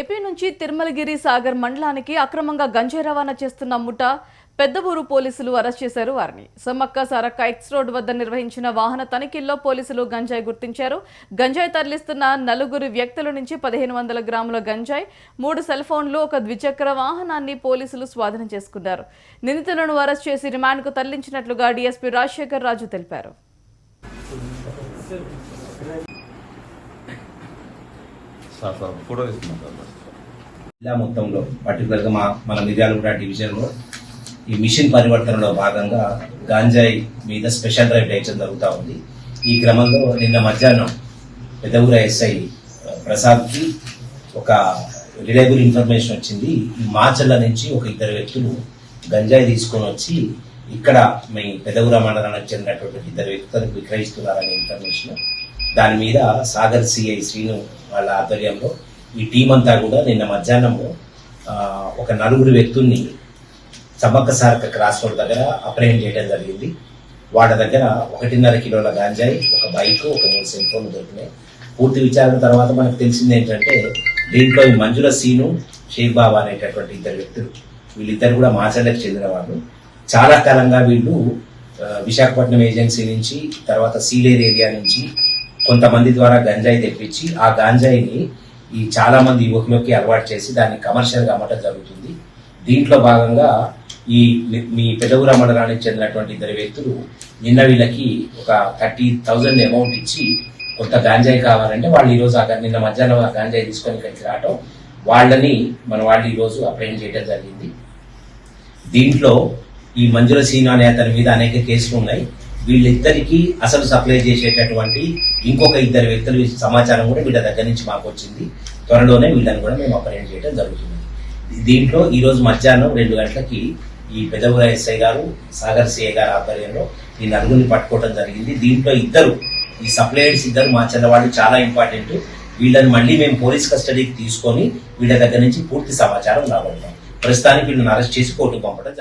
AP నుంచి తిరుమలగిరి సాగర్ మండలానికి అక్రమంగా గంజాయి రవాణా చేస్తున్న ముఠ పెద్దబూరు పోలీసులు అరెస్ట్ చేశారు వారిని. సమ్మక్క సారక్క ఎక్స్ రోడ్ వద్ద నిర్వహించిన వాహన తనిఖీల్లో పోలీసులు గంజాయి గుర్తించారు. గంజాయి తరలిస్తున్న నలుగురు వ్యక్తుల నుంచి పదిహేను వందల గ్రాముల గంజాయి మూడు సెల్ ఫోన్లు ఒక ద్విచక్ర వాహనాన్ని పోలీసులు స్వాధీనం చేసుకున్నారు. నిందితులను అరెస్ట్ చేసి రిమాండ్కు తరలించినట్లుగా డీఎస్పీ రాజశేఖర్ రాజు తెలిపారు. సార్ సార్ ఫోటో తీసుకున్నాం సార్ జిల్లా మొత్తంలో పర్టికులర్గా మా మన మిర్యాలగూడ డివిజన్లో ఈ మిషన్ పరివర్తనలో భాగంగా గాంజాయి మీద స్పెషల్ డ్రైవ్ చేయడం జరుగుతూ ఉంది. ఈ క్రమంలో నిన్న మధ్యాహ్నం పెదవుర ఎస్ఐ ప్రసాద్కి ఒక రిలయబుల్ ఇన్ఫర్మేషన్ వచ్చింది. ఈ మాచల్ల నుంచి ఒక ఇద్దరు వ్యక్తులు గంజాయి తీసుకొని వచ్చి ఇక్కడ మీ పెదవుర మండలానికి చెందినటువంటి ఇద్దరు వ్యక్తులకు విక్రయిస్తున్నారనే ఇన్ఫర్మేషన్ దాని మీద సాగర్ సిఐ శ్రీను వాళ్ళ ఆధ్వర్యంలో ఈ టీం అంతా కూడా నిన్న మధ్యాహ్నము ఒక నలుగురు వ్యక్తుల్ని సమ్మక్క సార్క క్రాస్ రోడ్ దగ్గర అప్రహెండ్ చేయడం జరిగింది. వాళ్ళ దగ్గర ఒకటిన్నర కిలోల గాంజాయి ఒక బైక్ ఒక మూడు సెల్ ఫోన్లు దొరికినాయి. పూర్తి విచారణ తర్వాత మనకు తెలిసింది ఏంటంటే దీంట్లో ఈ మంజుల సీను షేక్ బాబా అనేటటువంటి ఇద్దరు వ్యక్తులు వీళ్ళిద్దరు కూడా మాచర్లకు చెందిన వాళ్ళు. చాలా కాలంగా వీళ్ళు విశాఖపట్నం ఏజెన్సీ నుంచి తర్వాత సీలేర్ ఏరియా నుంచి కొంతమంది ద్వారా గంజాయి తెప్పించి ఆ గంజాయిని ఈ చాలా మంది యువకులకి అలవాటు చేసి దాన్ని కమర్షియల్గా అమ్మటం జరుగుతుంది. దీంట్లో భాగంగా ఈ మీ- మీ పెదవుర మండలానికి చెందినటువంటి ఇద్దరు వ్యక్తులు నిన్న వీళ్ళకి ఒక థర్టీ థౌజండ్ అమౌంట్ ఇచ్చి కొంత గాంజాయి కావాలంటే వాళ్ళు ఈ రోజు ఆ నిన్న మధ్యాహ్నం ఆ గాంజాయి తీసుకొని ఇక్కడికి రావటం వాళ్ళని మన వాళ్ళు ఈ రోజు చేయడం జరిగింది. దీంట్లో ఈ మంజుల సీను అనే అతని మీద అనేక కేసులు ఉన్నాయి. వీళ్ళిద్దరికీ అసలు సప్లై చేసేటటువంటి ఇంకొక ఇద్దరు వ్యక్తుల సమాచారం కూడా వీళ్ళ దగ్గర నుంచి మాకు వచ్చింది. త్వరలోనే వీళ్ళని కూడా మేము అపరేట్ చేయడం జరుగుతుంది. దీంట్లో ఈరోజు మధ్యాహ్నం రెండు గంటలకి ఈ పెదవుల ఎస్ఐ గారు సాగర్ సిఐ గారు ఆధ్వర్యంలో ఈ నలుగురిని పట్టుకోవడం జరిగింది. దీంట్లో ఇద్దరు ఈ సప్లయర్స్ ఇద్దరు మా చెల్లవాళ్ళు చాలా ఇంపార్టెంట్. వీళ్ళని మళ్ళీ మేము పోలీస్ కస్టడీకి తీసుకొని వీళ్ళ దగ్గర నుంచి పూర్తి సమాచారం రాబడతాం ప్రస్తుతానికి వీళ్ళని అరెస్ట్ చేసి కోర్టుకు పంపడం జరుగుతుంది.